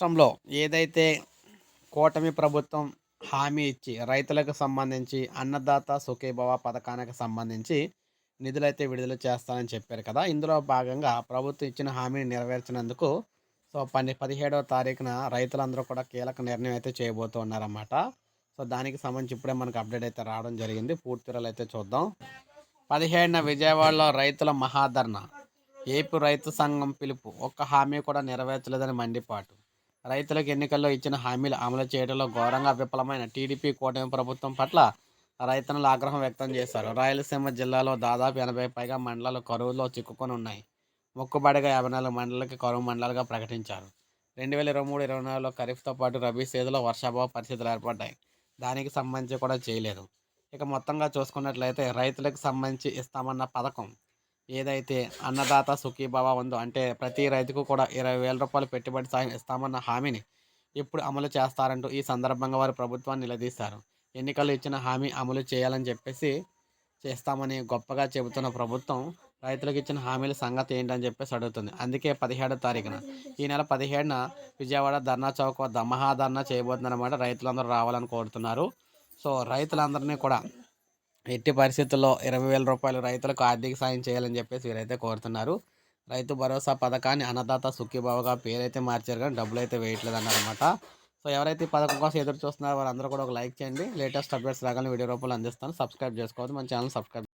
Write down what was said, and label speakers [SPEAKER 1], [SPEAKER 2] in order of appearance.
[SPEAKER 1] రాష్ట్రంలో ఏదైతే కూటమి ప్రభుత్వం హామీ ఇచ్చి రైతులకు సంబంధించి అన్నదాత సుఖీభవ పథకానికి సంబంధించి నిధులైతే విడుదల చేస్తానని చెప్పారు కదా. ఇందులో భాగంగా ప్రభుత్వం ఇచ్చిన హామీని నెరవేర్చినందుకు సో పని పదిహేడవ తారీఖున రైతులందరూ కూడా కీలక నిర్ణయం అయితే చేయబోతున్నారన్నమాట. సో దానికి సంబంధించి ఇప్పుడే మనకు అప్డేట్ అయితే రావడం జరిగింది. పూర్తి వివరాలు అయితే చూద్దాం. పదిహేడున విజయవాడలో రైతుల మహాధర్ణ ఏపీ రైతు సంఘం పిలుపు ఒక్క హామీ కూడా నెరవేర్చలేదని మండిపాటు. రైతులకు ఎన్నికల్లో ఇచ్చిన హామీలు అమలు చేయడంలో ఘోరంగా విఫలమైన టీడీపీ కూటమి ప్రభుత్వం పట్ల రైతులు ఆగ్రహం వ్యక్తం చేశారు. రాయలసీమ జిల్లాలో దాదాపు ఎనభై పైగా మండలాలు కరువులో చిక్కుకొని ఉన్నాయి. మొక్కుబడిగా యాభై నాలుగు మండలాలకి కరువు మండలాలుగా ప్రకటించారు. రెండు వేల ఇరవై మూడు ఇరవై నాలుగులో ఖరీఫ్తో పాటు రబీ సీజన్లో వర్షాభావ పరిస్థితులు ఏర్పడ్డాయి. దానికి సంబంధించి కూడా చేయలేదు. ఇక మొత్తంగా చూసుకున్నట్లయితే రైతులకు సంబంధించి ఇస్తామన్న పథకం ఏదైతే అన్నదాత సుఖీభావ ఉందో అంటే ప్రతి రైతుకు కూడా ఇరవై వేల రూపాయలు పెట్టుబడి సాయం ఇస్తామన్న హామీని ఇప్పుడు అమలు చేస్తారంటూ ఈ సందర్భంగా వారు ప్రభుత్వాన్ని నిలదీశారు. ఎన్నికలు ఇచ్చిన హామీ అమలు చేయాలని చెప్పేసి చేస్తామని గొప్పగా చెబుతున్న ప్రభుత్వం రైతులకు ఇచ్చిన హామీల సంగతి ఏంటని చెప్పేసి అడుగుతుంది. అందుకే పదిహేడో తారీఖున ఈ నెల పదిహేడున విజయవాడ ధర్నా చౌక్ వద్ద మహాధర్నా చేయబోతుందన్నమాట రైతులందరూ రావాలని కోరుతున్నారు. సో రైతులందరినీ కూడా ఎట్టి పరిస్థితుల్లో ఇరవై వేల రూపాయలు రైతులకు ఆర్థిక సాయం చేయాలని చెప్పేసి వీరైతే కోరుతున్నారు. రైతు భరోసా పథకాన్ని అన్నదాత సుఖీభావగా పేరైతే మార్చారు కానీ డబ్బులు అయితే వేయట్లేదు అన్నారన్నమాట. సో ఎవరైతే ఈ పథకం కోసం ఎదురు చూస్తున్నారో వారందరూ కూడా ఒక లైక్ చేయండి. లేటెస్ట్ అప్డేట్స్ రాగానే వీడియో రూపంలో అందిస్తాను. సబ్స్క్రైబ్ చేసుకోవద్దు. మన ఛానల్ సబ్స్క్రైబ్